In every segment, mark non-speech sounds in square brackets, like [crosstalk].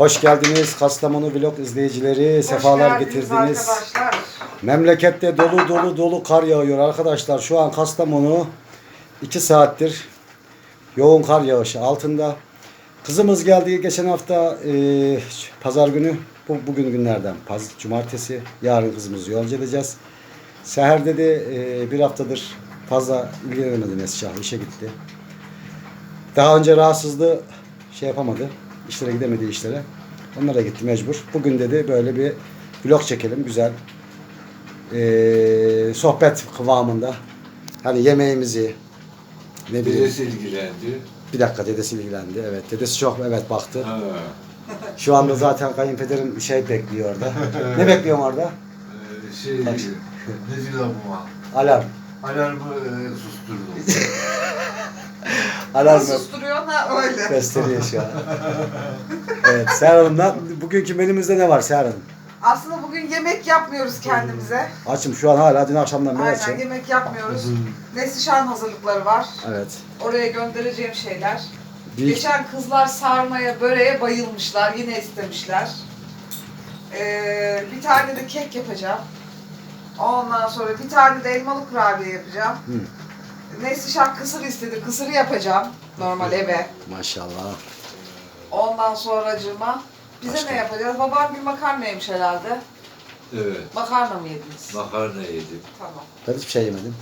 Hoş geldiniz Kastamonu Vlog izleyicileri. Sefalar getirdiniz. Arkadaşlar. Memlekette dolu dolu dolu kar yağıyor arkadaşlar. Şu an Kastamonu 2 saattir yoğun kar yağışı altında. Kızımız geldi geçen hafta e, pazar günü. Bu, bugün günlerden paz, cumartesi. Yarın kızımızı yolcu edeceğiz. Seher dedi e, bir haftadır fazla ilgilenemedi Nesşah işe gitti. Daha önce rahatsızlığı şey yapamadı. İşlere gidemedi işlere. Onlara gitti mecbur. Bugün dedi böyle bir vlog çekelim güzel. Ee, sohbet kıvamında. Hani yemeğimizi ne bileyim. Birisi ilgilendi. Bir dakika dedesi ilgilendi. Evet dedesi çok evet baktı. Ha. Şu anda zaten kayınpederim bir şey bekliyor orada. ne bekliyorsun orada? Ee, şey, Bak. ne diyor bu? Alarm. Alarmı e, susturdum. [laughs] Alarm Nasıl susturuyor ha öyle. gösteriyor şu an. evet Seher Hanım'dan bugünkü menümüzde ne var Seher Hanım? Aslında bugün yemek yapmıyoruz kendimize. Açım şu an hala dün akşamdan beri Aynen açım. yemek yapmıyoruz. Neslişan hazırlıkları var. Evet. Oraya göndereceğim şeyler. Büyük Geçen kızlar sarmaya, böreğe bayılmışlar. Yine istemişler. Ee, bir tane de kek yapacağım. Ondan sonra bir tane de elmalı kurabiye yapacağım. Hı. Neslişan kısır istedi. Kısırı yapacağım. Normal eve. maşallah. Ondan sonracığıma bize Başka? ne yapacağız? Babam bir makarna yemiş herhalde. Evet. Makarna mı yediniz? Makarna yedim. Tamam. Ben hiçbir şey yemedim.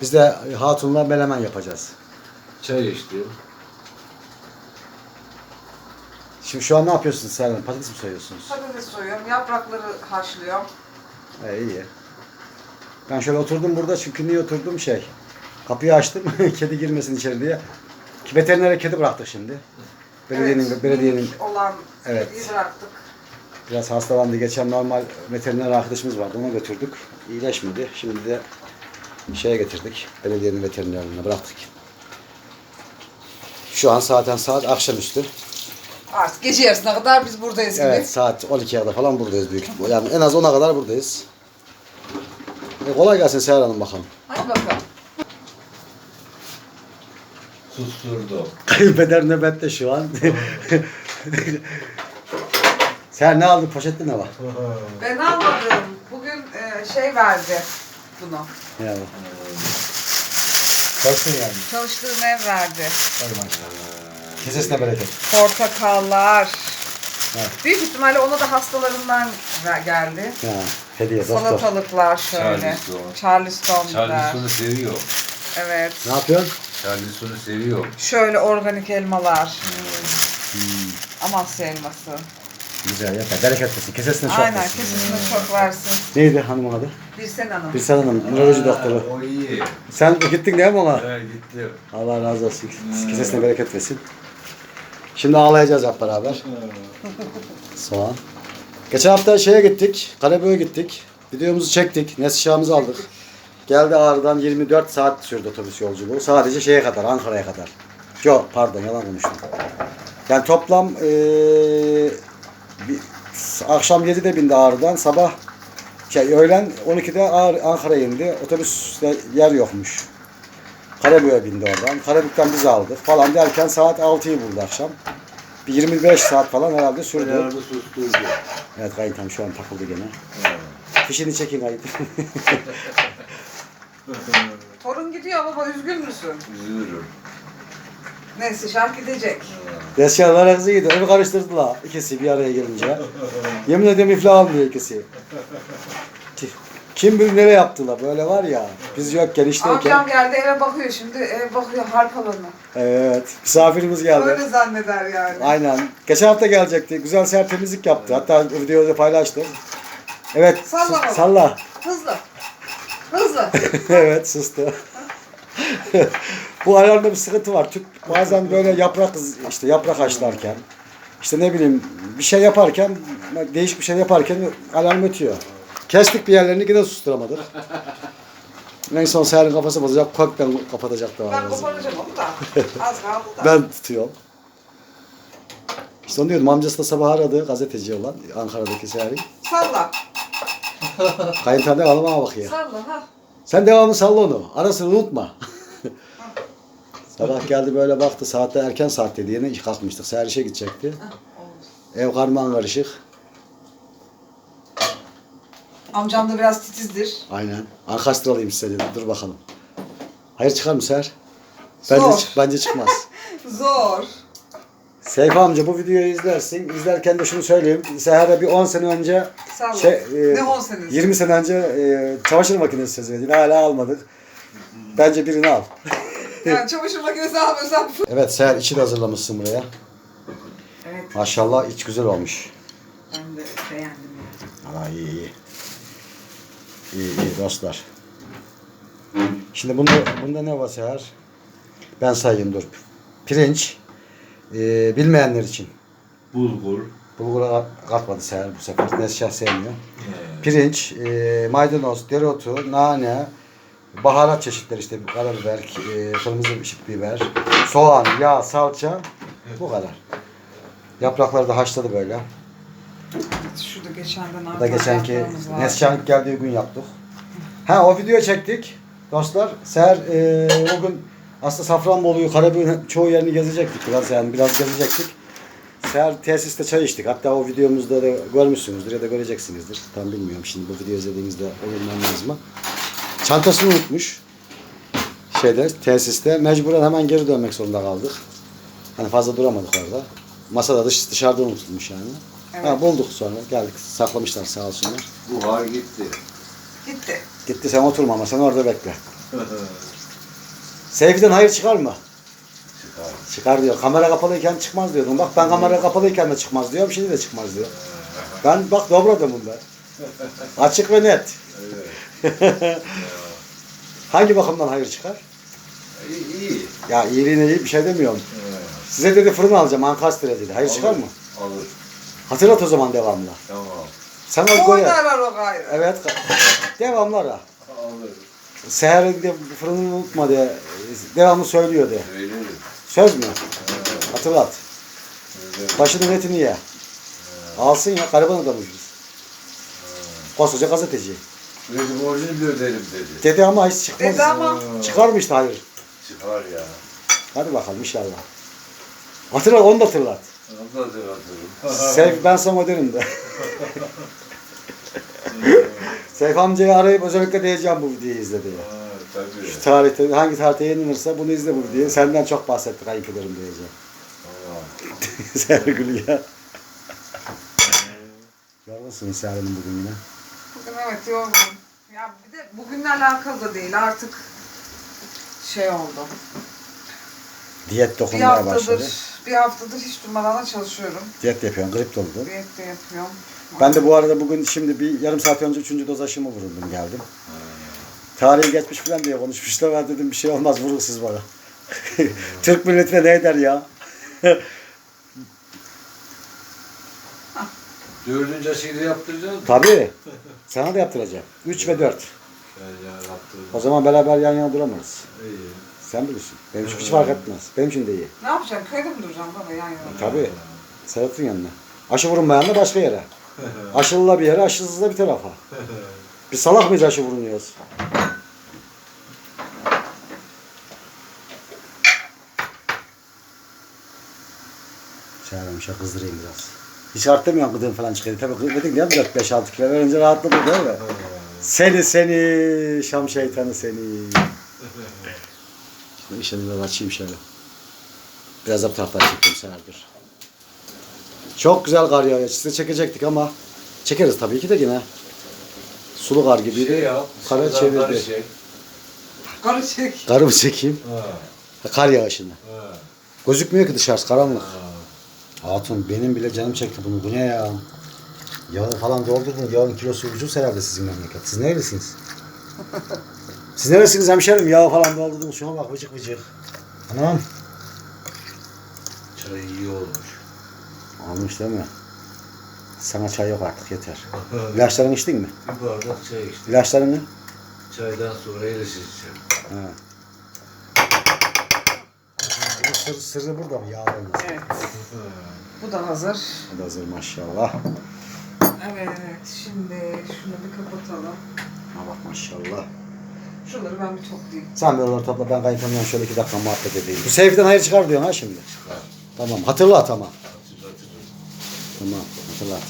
Biz de hatunla melemen yapacağız. Çay içtim. Şimdi şu an ne yapıyorsunuz Seher Hanım? Patates mi soyuyorsunuz? Patates soyuyorum, yaprakları haşlıyorum. He, iyi. Ben şöyle oturdum burada çünkü niye oturdum şey. Kapıyı açtım [laughs] kedi girmesin içeri diye. Ki veterinere kedi bıraktık şimdi. Belediyenin, Evet, belediyenin olan Evet. kediyi bıraktık. biraz hastalandı. Geçen normal veteriner arkadaşımız vardı ona götürdük. İyileşmedi. Şimdi de şeye getirdik. Belediyenin veterinerine bıraktık. Şu an zaten saat akşamüstü. Artık gece yarısına kadar biz buradayız gibi. Evet saat 12'ye kadar falan buradayız büyük ihtimal. Yani en az 10'a kadar buradayız. E, kolay gelsin Seher Hanım bakalım. Hadi bakalım. Susturdum. Kayınpeder nöbette şu an. [laughs] Seher ne aldın? Poşette ne var? [laughs] Ben almadım. Bugün e, şey verdi bunu. Ne var? Kalsın yani. Çalıştığım ev verdi. Hadi maşallah. Kesesine bereket. Portakallar. Evet. Büyük ihtimalle ona da hastalarından ver- geldi. Ha, hediye doktor. Salatalıklar şöyle. Charleston. Charleston'da. Charleston'u seviyor. Evet. Ne yapıyorsun? Charleston'u seviyor. Şöyle organik elmalar. Hmm. Amasya elması. Güzel yapar. Bereket versin. Kesesine çok Aynen versin. kesesine çok versin. Neydi hanımın adı? Bir sen hanım. Birsen Hanım. Nöroloji doktoru. O iyi. Sen gittin değil mi ona? Ha, gitti. Allah razı olsun. Kesesine bereket versin. Şimdi ağlayacağız hep beraber. Soğan. Geçen hafta şeye gittik. Karabük'e gittik. Videomuzu çektik. Nesişahımızı aldık. Geldi Ağrı'dan 24 saat sürdü otobüs yolculuğu. Sadece şeye kadar, Ankara'ya kadar. Yok pardon yalan konuştum. Yani toplam eee, bir, akşam 7'de bindi Ağrı'dan. Sabah şey, öğlen 12'de Ağrı, Ankara'ya indi. Otobüste yer yokmuş. Karabük'e bindi oradan. Karabük'ten biz aldık falan derken saat 6'yı buldu akşam. Bir 25 saat falan herhalde sürdü. Alarmı susturdu. Evet kayıntam şu an takıldı gene. Ha. Fişini çekin kayıt. [laughs] [laughs] Torun gidiyor baba üzgün müsün? Üzülürüm. Neyse şark gidecek. Deşyalar kızı gidiyor. Evi karıştırdılar ikisi bir araya gelince. [laughs] Yemin ediyorum iflah almıyor ikisi. Ki- Kim bilir nereye yaptılar böyle var ya. Biz yokken işteyken. Amcam geldi eve bakıyor şimdi. Eve bakıyor harpalarına. Evet. Misafirimiz geldi. Öyle zanneder yani. Aynen. Geçen hafta gelecekti. Güzel ser temizlik yaptı. Hatta videoda paylaştı. Evet. Salla baba. Salla. Hızlı. Hızlı. [laughs] evet sustu. Bu alarmda bir sıkıntı var. Tüp bazen böyle yaprak işte yaprak haşlarken işte ne bileyim bir şey yaparken değişik bir şey yaparken alarm ötüyor. Kestik bir yerlerini yine susturamadık. En son Seher'in kafası bozacak, kapatacaktı ben ağzını. koparacağım onu da. [laughs] Az kaldı da. Ben tutuyorum. İşte onu diyordum amcası da sabah aradı gazeteci olan Ankara'daki Seher'in. Salla. Kayıntan devamlı bana bakıyor. Salla ha. Sen devamlı salla onu. Arasını unutma. Sabah geldi böyle baktı. Saatte erken saatteydi. Yeni kalkmıştık. Seher işe gidecekti. Ev karman karışık. Amcam da biraz titizdir. Aynen. Ankastralıyım size dedi. Dur bakalım. Hayır çıkar mı? Bence, Zor. çık- bence çıkmaz. [laughs] Zor. Seyfi amca bu videoyu izlersin. İzlerken de şunu söyleyeyim. Seher'e bir 10 sene önce Sağ şey, e, ne 10 senesi? 20 sene önce e, çamaşır makinesi söz verdin. Hala almadık. Bence birini al. [laughs] Yani çamaşır makinesi almıyorsam. Evet Seher içi de hazırlamışsın buraya. Evet. Maşallah iç güzel olmuş. Ben de beğendim ya. Aa, iyi iyi. İyi iyi dostlar. Şimdi bunda, bunda ne var Seher? Ben sayayım dur. Pirinç. E, bilmeyenler için. Bulgur. Bulgura katmadı Seher bu sefer. Nesşah sevmiyor. Ee, Pirinç, e, maydanoz, dereotu, nane, baharat çeşitleri işte karabiber, e, kırmızı ışık biber, soğan, yağ, salça. Bu kadar. Yaprakları da haşladı böyle. Şurada geçenden Bu da geçenki. Neslihan geldiği gün yaptık. Ha o video çektik. Dostlar Seher e, o gün aslında Safranbolu'yu, Karabük'ün çoğu yerini gezecektik biraz yani biraz gezecektik. Seher tesiste çay içtik. Hatta o videomuzda da görmüşsünüzdür ya da göreceksinizdir. Tam bilmiyorum şimdi bu videoyu izlediğinizde olur mu olmaz mı. Çantasını unutmuş. Şeyde tesiste mecburen hemen geri dönmek zorunda kaldık. Hani fazla duramadık orada. Masada dış, dışarıda unutulmuş yani. Evet. Ha, bulduk sonra geldik saklamışlar sağ olsunlar. Buhar gitti. Gitti. Gitti sen oturma ama sen orada bekle. [laughs] Seyfi'den hayır çıkar mı? Çıkar. Çıkar diyor. Kamera kapalıyken çıkmaz diyordum. Bak ben kamera kapalıyken de çıkmaz diyorum. Şimdi de çıkmaz diyor. Ben bak dobradım bunda. [laughs] Açık ve net. Evet. [laughs] Hangi bakımdan hayır çıkar? İyi. iyi. Ya iyiliğine iyi bir şey demiyorum. Evet. Size dedi fırın alacağım Ankastre dedi. Hayır çıkar mı? Alır. Hatırlat o zaman devamlı. Tamam. Sen o koy. Oynarlar o gayrı. Evet. [laughs] Devamlı ara. Alır. Seher'in de fırını unutma diye devamlı söylüyor diye. Veririm. Söz mü? Evet. Hatırlat. Veririm. Başının etini ye. Alsın ya. Gariban adamız biz. Koskoca gazeteci. Kredi borcunu bir öderim dedi. Dedi ama hiç çıkmaz. Dedi ama. Çıkar mı işte hayır. Çıkar ya. Hadi bakalım inşallah. Hatırlat onu da hatırlat. Onu da hatırlatırım. Seyf ben sana öderim de. [laughs] Seyf amcayı arayıp özellikle diyeceğim bu videoyu izle diye. Ha, Tabii. Şu tarihte hangi tarihte yayınlanırsa bunu izle bu videoyu. Senden çok bahsetti kayınpederim diyeceğim. [laughs] Sevgili ya. Yorgunsun Seher'in bugün yine. Bugün evet yorgunum. Ya bir de bugünle alakalı da değil artık şey oldu. Diyet Bir dokunmaya haftadır, başladı. bir haftadır hiç durmadan da çalışıyorum. Diyet yapıyorsun, grip doldu. Diyet de yapıyorum. Ben de bu arada bugün şimdi bir yarım saat önce üçüncü doz aşımı vuruldum geldim. Tarihi geçmiş falan diye konuşmuşlar. Ben [laughs] dedim bir şey olmaz vurun siz bana. [laughs] Türk milletine ne eder ya? [laughs] Dördüncü aşıyı yaptıracağız. Tabii. Sana da yaptıracağım. Üç ve dört. Ya. O zaman beraber yan yana duramayız. İyi. Sen bilirsin. Benim için hiç fark etmez. Benim için de iyi. Ne yapacağım? Köyde mi duracağım baba yan yana? Tabii. Serhat'ın yanına. Aşı vurulmayan da başka yere. [laughs] Aşılıla bir yere, aşısız da bir tarafa. [laughs] Biz salak mıyız aşı vurunuyoruz? Çağırmışa kızdırayım biraz. Hiç arttırmıyorum gıdığım falan çıkıyor. Tabii gıdın ya 4-5-6 kilo verince rahatladı değil mi? Seni seni Şam şeytanı seni. [laughs] Şimdi işini biraz açayım şöyle. Biraz da bu taraftan çekeyim Serdur. Çok güzel kar yağıyor. Size çekecektik ama çekeriz tabii ki de yine. Sulu kar gibiydi. Şey yap. Kara sıradanları çevirdi. Şey. Karı çek. Karı mı çekeyim? Ha. Ha, Kar yağışını. Ha. Gözükmüyor ki dışarısı karanlık. Ha. Hatun benim bile canım çekti bunu. Bu ne ya? Yağı falan doldurdun. Yağın kilosu ucuz herhalde sizin memleket. Siz nerelisiniz? [laughs] Siz neresiniz hemşerim? Yağı falan doldurdunuz. Şuna bak vıcık vıcık. Anam. Çay iyi olmuş. Olmuş değil mi? Sana çay yok artık yeter. İlaçlarını içtin mi? Bir bardak çay içtim. İlaçlarını? Çaydan sonra el içeceğim. Ha. Bu sır, sırrı burada mı? Yağlarınız. Evet. Bu da hazır. Bu da hazır maşallah. Evet. Şimdi şunu bir kapatalım. Ha bak maşallah. Şuraları ben bir toplayayım. Sen bir oraları topla ben kayınpederimle şöyle iki dakika muhabbet edeyim. Bu Seyfi'den hayır çıkar diyorsun ha şimdi. Çıkar. Tamam hatırlat ama. Tamam hatırlat.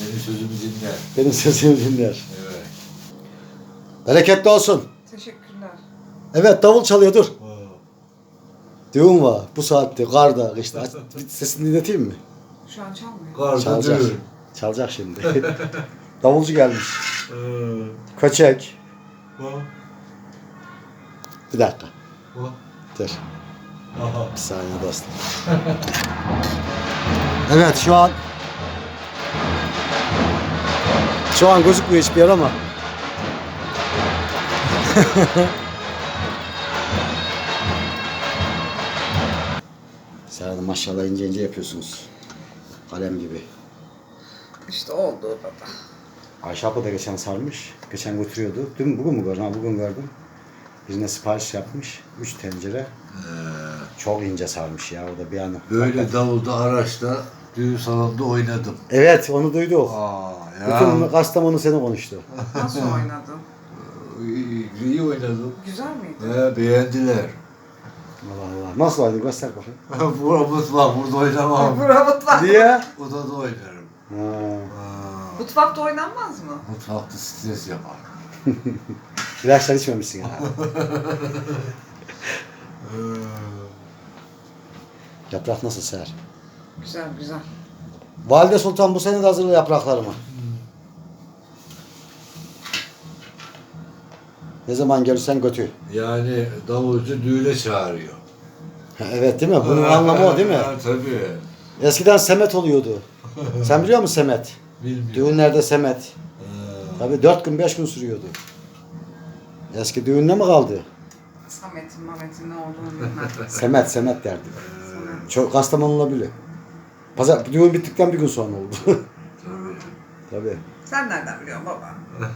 Benim sözümü dinler. Benim sesimi dinler. Evet. Bereketli olsun. Teşekkürler. Evet davul çalıyor dur. Düğün var bu saatte karda [laughs] bir sesini dinleteyim mi? Şu an çalmıyor. Karda Çalacak. düğün. Çalacak şimdi. [laughs] Davulcu gelmiş. Köçek. Bir dakika. Dur. Aha. Bir saniye dostum. [laughs] evet şu an şu an gözükmüyor hiçbir yer ama [laughs] Serhat maşallah ince ince yapıyorsunuz. Kalem gibi. İşte oldu baba. Ayşe abla da geçen sarmış. Geçen götürüyordu. Dün bugün mü gördüm? Ha, bugün gördüm. Birine sipariş yapmış. Üç tencere. Ee, Çok ince sarmış ya. O da bir an. böyle davulda araçta düğün salonunda oynadım. Evet onu duyduk. Aa Bütün ya. Kastamonu seni konuştu. Nasıl [laughs] oynadın? İyi, iyi oynadım. Güzel miydi? He, beğendiler. Allah Allah. Nasıl oynadı göster bakayım. [laughs] Buramız var, burada oynamam. [laughs] Bura mutfak. Niye? Odada oynarım. Ha. Mutfakta oynanmaz mı? mutfakta stres yapar. İlaçlar içmemişsin ya. Yaprak nasıl ser? Güzel güzel. Valide Sultan bu sene de hazırla yapraklarımı. Ne zaman gelirsen götür. yani davulcu düğüne çağırıyor. Ha, evet değil mi? Bunun anlamı o değil mi? Ha, tabii. Eskiden semet oluyordu. [laughs] Sen biliyor musun semet? Bilmiyorum. Düğünlerde semet. Tabii dört gün beş gün sürüyordu. Eski düğünde mi kaldı? Samet'in Mamet'in ne olduğunu bilmem. Semet semet derdi. Samet. Çok Kastamonu'la bile. Pazar düğün bittikten bir gün sonra oldu. [laughs] tabii. Tabii. Sen nereden biliyorsun baba? [laughs]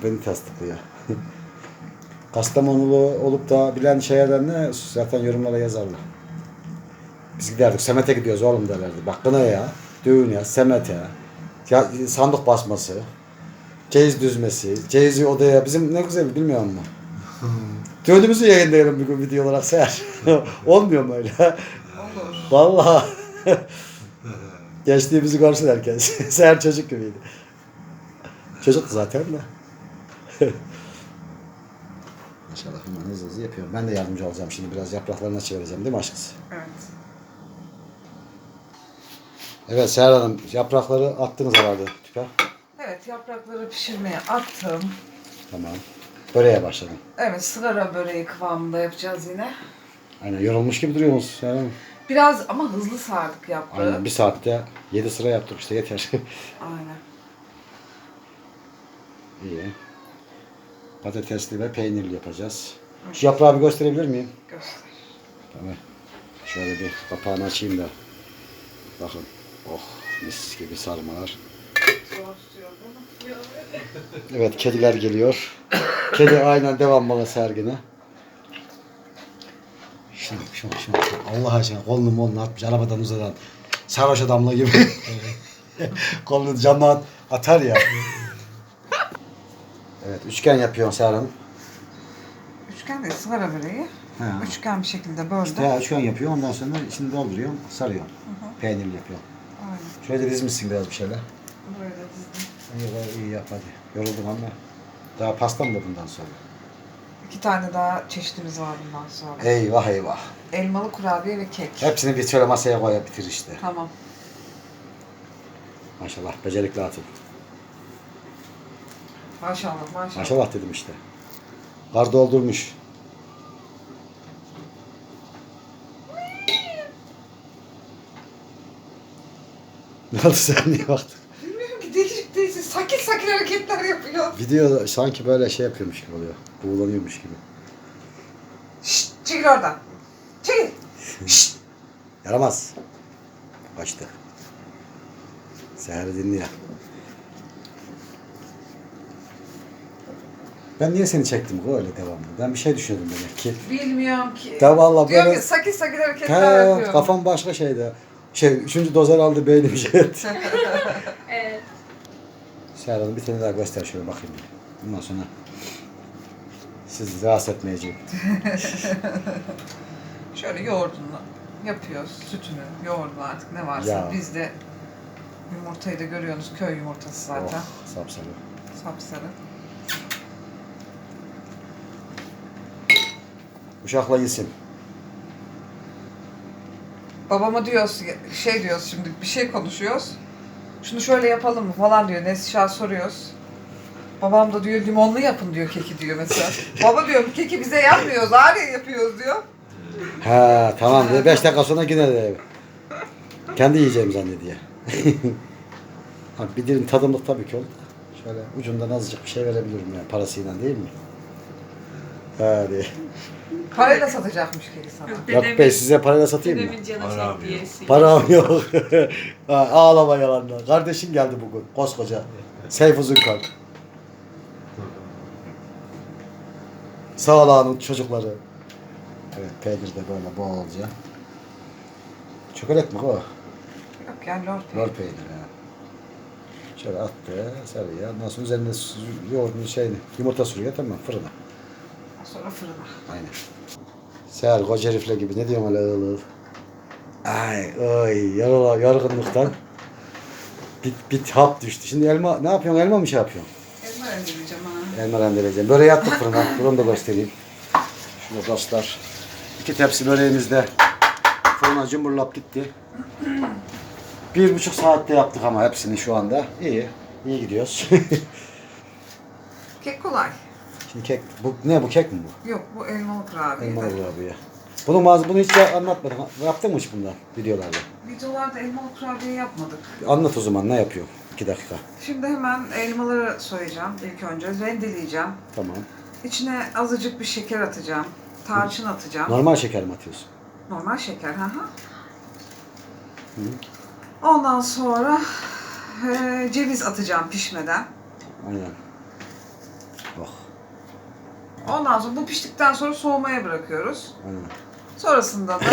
O beni tasdiklıyor. Kastamonulu olup da bilen şeylerden ne zaten yorumlara yazarlar. Biz giderdik Semet'e gidiyoruz oğlum derlerdi. Bak buna ya, düğün ya, Semet ya. ya sandık basması, ceyiz düzmesi, ceyizi odaya bizim ne güzel bilmiyor musun? [laughs] Düğünümüzü yayınlayalım bir gün video olarak seher. Olmuyor mu öyle? Olur. Vallahi. [laughs] Geçtiğimizi görsün herkes. [laughs] Seher çocuk gibiydi. Çocuktu zaten de. [laughs] Maşallah hemen hızlı hızlı yapıyorum. Ben de yardımcı olacağım şimdi. Biraz yapraklarına çevireceğim değil mi aşkısı? Evet. Evet Seher Hanım yaprakları attınız herhalde tüpe. Evet yaprakları pişirmeye attım. Tamam. Böreğe başladım. Evet sigara böreği kıvamında yapacağız yine. Aynen yorulmuş gibi duruyorsunuz Seher Hanım. Biraz ama hızlı sardık yaprağı. Aynen bir saatte 7 sıra yaptık işte yeter. [laughs] Aynen. İyi. Patatesli ve peynirli yapacağız. Şu yaprağı bir gösterebilir miyim? Göster. Tamam. Şöyle bir kapağını açayım da. Bakın. Oh mis gibi sarmalar. Evet kediler geliyor. Kedi aynen devam bana sergine. Şuna bak, şuna, şuna. Allah aşkına kolunu molunu atmış arabadan uzadan. Sarhoş adamla gibi. [laughs] kolunu camdan atar ya. Evet üçgen yapıyorsun Serhan. Üçgen değil sigara böreği. Ha. Üçgen bir şekilde böldüm. Ya üçgen yapıyor ondan sonra içini dolduruyorum sarıyorum. Peynirli yapıyorum. Aynen. Şöyle dizmişsin biraz bir şeyler. Böyle dizdim. İyi, iyi yap hadi. Yoruldum ama. Daha pasta mı da bundan sonra? İki tane daha çeşitimiz var bundan sonra. Eyvah eyvah. Elmalı kurabiye ve kek. Hepsini bir şöyle masaya koy bitir işte. Tamam. Maşallah becerikli hatun. Maşallah maşallah. Maşallah dedim işte. Kar doldurmuş. Ne oldu sen niye baktın? Bilmiyorum ki değişik değişik sakil hareketler yapıyor. Video sanki böyle şey yapıyormuş gibi oluyor. Buğulanıyormuş gibi. Şşt çekil oradan. Çekil. Şşt. Yaramaz. Kaçtı. Seher'i dinliyor. Ben niye seni çektim öyle devamlı? Ben bir şey düşünüyordum demek ki. Bilmiyorum ki. Ya vallahi Diyorum böyle- ki sakil sakil hareketler He, yapıyor. kafam başka şeyde. Şey, üçüncü dozer aldı beynim şey etti. [laughs] Hanım bir tane daha göster şöyle bakayım. Bundan sonra sizi rahatsız etmeyeceğim. [laughs] Şöyle yoğurdunu yapıyoruz. Sütünü, yoğurdunu artık ne varsa. Ya. Biz de Yumurtayı da görüyorsunuz köy yumurtası zaten. Oh, sapsarı. Sapsarı. Uşakla yesin. Babama diyoruz şey diyoruz şimdi bir şey konuşuyoruz. Şunu şöyle yapalım mı falan diyor. Nesişah soruyoruz. Babam da diyor limonlu yapın diyor keki diyor mesela. Baba diyor keki bize yapmıyoruz, Ariye yapıyoruz diyor. Ha tamam. 5 dakika sonra yine de kendi yiyeceğim zannediyor. [laughs] ha, bir dilim tadımlık tabii ki oldu. Şöyle ucundan azıcık bir şey verebilirim yani parasıyla değil mi? Hadi. Parayla satacakmış keki sana. Yok bey size parayla satayım mı? Dedemin canı Param çekti yok. yesi. Param [laughs] yok. [laughs] ha, ağlama yalanla. Kardeşin geldi bugün. Koskoca. Seyf Uzunkalk. Sağlağının çocukları. Evet peynir de böyle bolca. Çikolat mi o? Yok yani lor Lor peyniri. ha. Şöyle attı, sarıya. Ondan sonra üzerine su- yoğurdun şeyini, yumurta sürüyor tamam fırına. Sonra fırına. Aynen. Seher koca herifle gibi ne diyorsun öyle ığıl. Ay ay yarala, yorgunluktan bit, bit hap düştü. Şimdi elma ne yapıyorsun? Elma mı şey yapıyorsun? Elma rendeleyeceğim ha. Elma rendeleyeceğim. Böreği attık fırına. [laughs] Dur onu da göstereyim. Şurada dostlar. İki tepsi böreğimiz de fırına cumburlap gitti. Bir buçuk saatte yaptık ama hepsini şu anda. İyi. İyi gidiyoruz. [laughs] Kek kolay. Şimdi kek, bu ne bu kek mi bu? Yok bu elmalı kurabiye. Elmalı kurabiye. Bunun malzeme, bunu hiç anlatmadın. Yaptın mı hiç bundan videolarda? Videolarda elmalı kurabiye yapmadık. Anlat o zaman ne yapıyor? İki dakika. Şimdi hemen elmaları soyacağım ilk önce. Rendeleyeceğim. Tamam. İçine azıcık bir şeker atacağım. Tarçın atacağım. Normal şeker mi atıyorsun? Normal şeker. Hı hı. Ondan sonra eee, ceviz atacağım pişmeden. Aynen. Ondan sonra bu piştikten sonra soğumaya bırakıyoruz. Aynen. Sonrasında da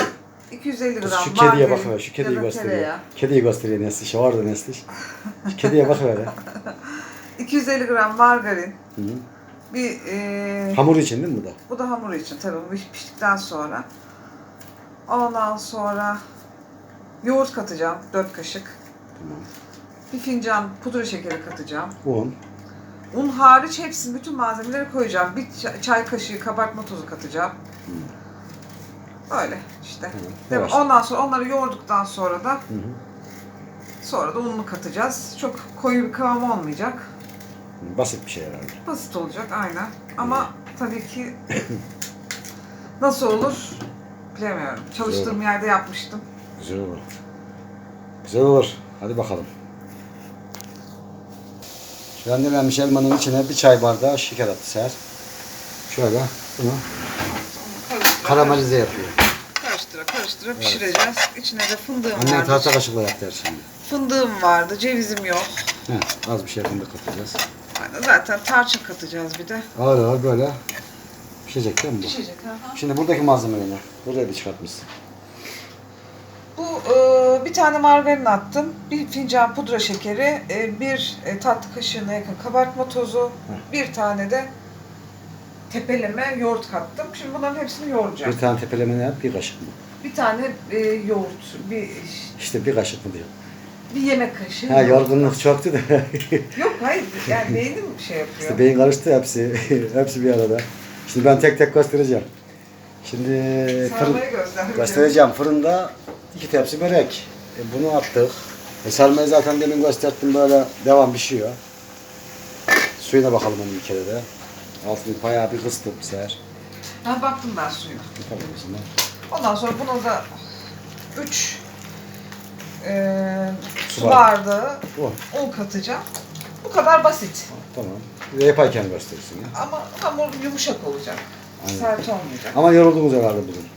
250 Kız gram şu kediye margarin bakıver, şu kediyi ya da gösteriyor. tereyağı. Kediyi gösteriyor Nesliş. Orada Nesliş. Şu kediye bakıver. ya. [laughs] 250 gram margarin. Hı -hı. Bir eee, Hamur için değil mi bu da? bu da hamur için tabii bu piştikten sonra. Ondan sonra yoğurt katacağım 4 kaşık. Tamam. Bir fincan pudra şekeri katacağım. Un. Un hariç hepsini bütün malzemeleri koyacağım. Bir çay- kaşığı kabartma tozu katacağım. Öyle işte. Mi? yavaş. Ondan sonra onları yoğurduktan sonra da Hı hı. sonra da ununu katacağız. Çok koyu bir kıvam olmayacak. Basit bir şey herhalde. Basit olacak aynen. Ama tabii ki nasıl olur bilemiyorum. Çalıştığım yerde yapmıştım. Güzel olur. Güzel olur. Hadi bakalım. Rendelenmiş elmanın içine bir çay bardağı şeker attı Seher. Şöyle bunu Karıştıra, karamelize yapıyor. karıştıra karıştıra pişireceğiz. İçine de fındığım Annem vardı. tahta kaşıkla yaptı her şeyi. Fındığım vardı, cevizim yok. He, az bir şey fındık katacağız. Aynen, Zaten tarçın katacağız bir de. Ağır ağır böyle pişecek değil mi bu? Pişecek ha. Şimdi buradaki malzemeleri buraya da çıkartmışsın. Bir tane margarin attım, bir fincan pudra şekeri, e, bir e, tatlı kaşığına yakın kabartma tozu, bir tane de tepeleme yoğurt kattım. Şimdi bunların hepsini yoğuracağım. Bir tane tepeleme ne yap? Bir kaşık mı? Bir tane e, yoğurt, bir İşte bir kaşık mı diyor. bir yemek kaşığı. Ha yorgunluk çoktu da. Yok hayır, yani [laughs] beynim şey yapıyor. işte beyin karıştı hepsi. [laughs] hepsi bir arada. Şimdi ben tek tek göstereceğim. Şimdi fırın, Sarmayı göster. göstereceğim. Fırında iki tepsi börek. E, bunu attık. E, sarmayı zaten demin gösterdim böyle devam pişiyor. Suyuna bakalım onun bir kere de. Altını bayağı bir kıstım seher. Ha, baktım ben suyuna. Tamam o zaman. Ondan sonra buna da 3 Su su bardağı. bardağı Bu. un katacağım. Bu kadar basit. Tamam. Bir de yaparken gösterirsin ya. Ama hamur yumuşak olacak. Aynen. Sert olmayacak. Ama yoruldunuz herhalde bugün.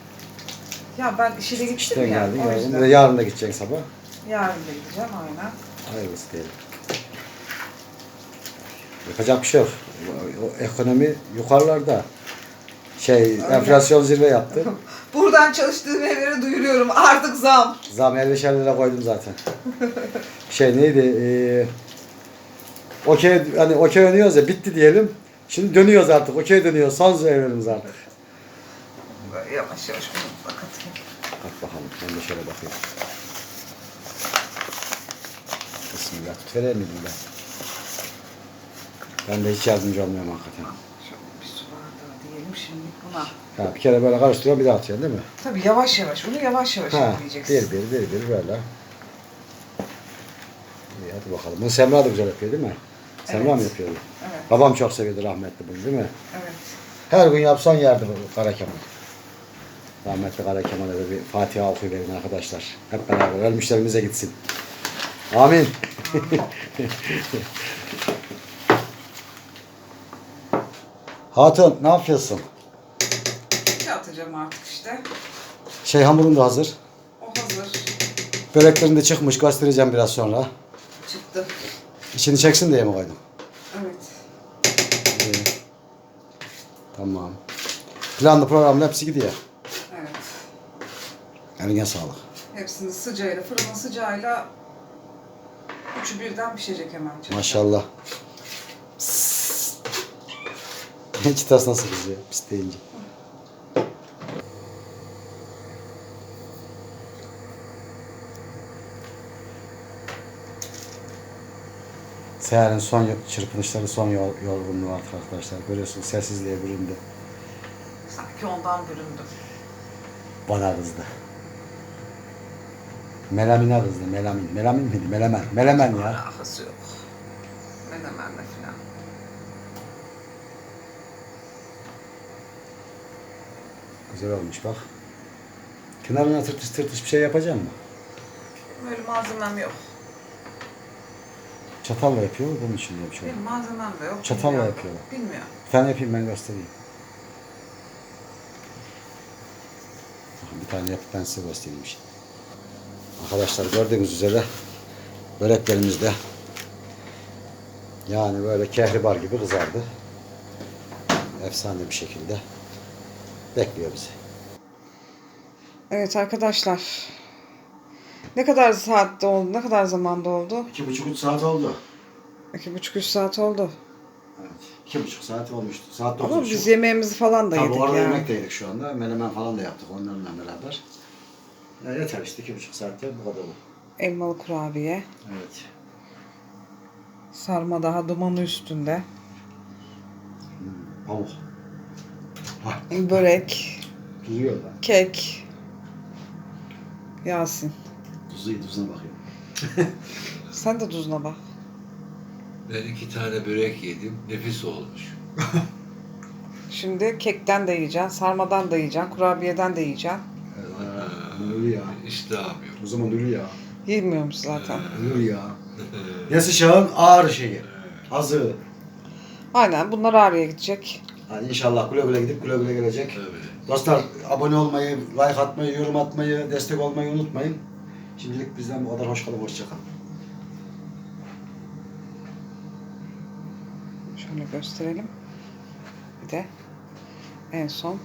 Ya ben işe de gittim İşten ya. geldin. o yoruldun. yüzden. Bir de yarın da gideceksin sabah. Yarın da gideceğim aynen. Hayırlısı diyelim. Yapacak bir şey yok. O ekonomi yukarılarda. Şey, enflasyon zirve yaptı. [laughs] Buradan çalıştığım evlere duyuruyorum. Artık zam. Zam 50'şer lira koydum zaten. [laughs] Şey neydi? Ee, okey, hani okey oynuyoruz ya bitti diyelim. Şimdi dönüyoruz artık. Okey dönüyoruz. Son evlerimiz artık. Böyle yavaş yavaş bunu da katayım. Bak bakalım. Ben de şöyle bakayım. Bismillah. Tutvereyim mi ben? Ben de hiç yardımcı olmuyorum hakikaten. Şöyle bir su bardağı diyelim şimdi buna. Ha, bir kere böyle karıştırıyor bir daha atıyorsun değil mi? Tabii yavaş yavaş. Bunu yavaş yavaş Ha, ekleyeceksin. bir bir bir bir böyle. İyi hadi bakalım. Bunu Semra da güzel yapıyor değil mi? Semra Evet. mı yapıyordu? Evet. Babam çok seviyordu rahmetli bunu değil mi? Evet. Her gün yapsan yerdi bu Kara Kemal. Rahmetli Kara Kemal'e de bir Fatiha okuyuverin arkadaşlar. Hep beraber ölmüşlerimize gitsin. Amin. [laughs] Hatun ne yapıyorsun? Ne atacağım artık işte. Şey hamurun da hazır. O hazır. Böreklerin de çıkmış göstereceğim biraz sonra. Çıktı. İçini çeksin diye mi koydum? Evet. İyi. Tamam. Planlı programlı hepsi gidiyor. Eline sağlık. Hepsini sıcağıyla, fırının sıcağıyla üçü birden pişecek hemen. Maşallah. Çıtası nasıl kızıyor pis deyince. Seher'in son çırpınışları, son yor- yorgunluğu artık arkadaşlar. Görüyorsunuz sessizliğe büründü. Sanki ondan büründüm. Bana kızdı. Melamine kızdı. Melamin. Melamin miydi? Melemen. Melemen ya. Alakası yok. Menemenle falan. Güzel olmuş bak. Kenarına tırtış tırtış bir şey yapacak mı? Böyle malzemem yok. Çatalla yapıyor mu? Bunun için yapıyor. Benim malzemem de yok. Çatalla Bilmiyorum. yapıyorlar. Bilmiyorum. Bir tane yapayım ben göstereyim. Bakın bir tane yapıp ben size göstereyim şimdi. Arkadaşlar gördüğünüz üzere böreklerimiz de yani böyle kehribar gibi kızardı. Efsane bir şekilde bekliyor bizi. Evet arkadaşlar. Ne kadar saatte oldu? Ne kadar zamanda oldu? İki buçuk üç saat oldu. İki buçuk üç saat oldu. Evet. İki buçuk saat olmuştu. Saat dokuz Ama biz yemeğimizi falan da Tabii yedik orada yani. yemek de yedik şu anda. Menemen falan da yaptık onlarla beraber. Ya yeter işte iki buçuk saatte bu kadar olur. Elmalı kurabiye. Evet. Sarma daha dumanı üstünde. Pamuk. Vay, Börek. duruyor lan. Kek. Yasin. Tuzu tuzuna bakıyorum. [laughs] Sen de tuzuna bak. Ben iki tane börek yedim. Nefis olmuş. [laughs] Şimdi kekten de yiyeceksin, sarmadan da yiyeceksin, kurabiyeden de yiyeceksin. Nuri ya. İştahım yok. O zaman Nuri ya. Yemiyorum zaten. Nuri ya. [laughs] Nesi şahın ağır şeyi. Azığı. Aynen bunlar ağrıya gidecek. Hadi inşallah güle güle gidip güle güle gelecek. Tabii. Dostlar abone olmayı, like atmayı, yorum atmayı, destek olmayı unutmayın. Şimdilik bizden bu kadar. Hoş kalın, hoşça kalın. Şöyle gösterelim. Bir de en son